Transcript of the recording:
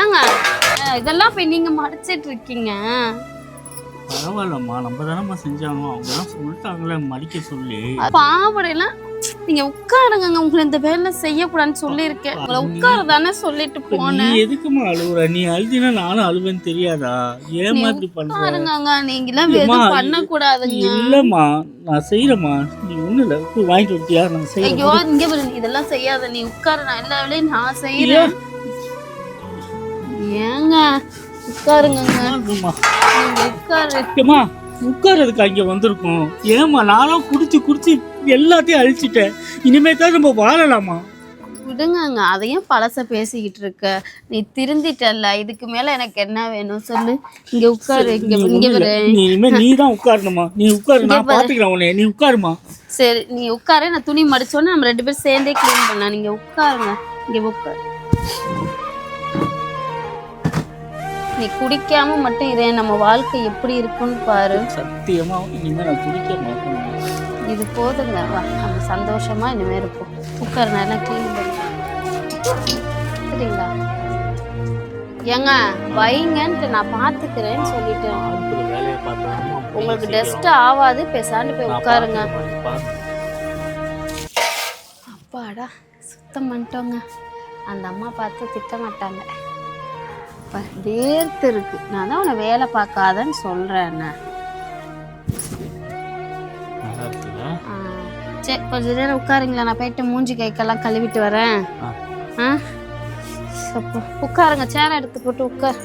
ஏங்க இதெல்லாம் போய் நீங்க மடிச்சிட்டு இருக்கீங்க பரவாயில்லம்மா நம்ம தானம்மா செஞ்சாங்க அவங்க தான் சொல்லிட்டாங்களே மடிக்க சொல்லி. பாவடையெல்லாம் நீங்க உட்காருங்க உங்களை இந்த வேலை செய்யக்கூடாதுன்னு சொல்லியிருக்கேன். உங்களை உட்கார தானே சொல்லிட்டு இப்ப நீ போனேன். எதுக்குமா அழுகுற நீ அழுதினா நானும் அழுவேன்னு தெரியாதா? ஏமா இப்படி பண்ற? உட்காருங்க நீங்களாம் ஏம்மா, எதுவும் பண்ணக்கூடாதுங்க. இல்லம்மா நான் செய்யறேம்மா. நீ ஒண்ணு இல்ல வாங்கிட்டு வந்துட்டியா? நான் ஐயோ செய்யறேன் இங்க இதெல்லாம் செய்யாத. நீ உட்காரு நான் எல்லா வேலையும் நான் செய்யறேன். ஏங்க உட்காருங்கங்க. இருக்குமா நீங்க உட்காரு. ஏம்மா உட்கார்றதுக்கு அங்க வந்திருக்கோம். ஏமா நானும் குடிச்சு குடிச்சு எல்லாத்தையும் அழிச்சிட்டேன். இனிமே தான் நம்ம வாழலாமா? விடுங்கங்க அதையும் பழச பேசிக்கிட்டு இருக்க. நீ திருந்திட்டல்ல இதுக்கு மேல எனக்கு என்ன வேணும் சொல்லு. இங்க உட்காரு இங்க இங்க இனிமே நீ தான் உட்காரணுமா? நீ உட்காரு நான் பாத்துக்கிறேன் உன்னை நீ உட்காருமா? சரி நீ உட்காரு நான் துணி மடிச்சோன்னே நம்ம ரெண்டு பேரும் சேர்ந்தே க்ளீன் பண்ணலாம். நீங்க உட்காருங்க இங்க உட்காரு. நீ குடிக்காம மட்டும் இரு நம்ம வாழ்க்கை எப்படி இருக்குன்னு பாரு. சத்தியமா இனிமே நான் குடிக்க மாட்டேன். இது போதுங்க. வா நம்ம சந்தோஷமா இனிமே இருப்போம். உட்காரு நல்லா க்ளீன் பண்ணி சரிங்களா? ஏங்க வைங்கன்ட்டு நான் பாத்துக்கிறேன்னு சொல்லிட்டேன். உங்களுக்கு டெஸ்ட் ஆகாது பேசாண்டு போய் உட்காருங்க. அப்பாடா சுத்தம் பண்ணிட்டோங்க. அந்த அம்மா பார்த்து திட்ட மாட்டாங்க. அப்பா, வேர்த்து இருக்கு நான் தான் உன்னை வேலை பார்க்காதன்னு இருக்குல்ல சரி கொஞ்ச நேரம் உட்காருங்களா. நான் போயிட்டு மூஞ்சி கைக்கெல்லாம் கழுவிட்டு வரேன். ஆ. உட்காருங்க. சேரை எடுத்து போட்டு உட்கார்.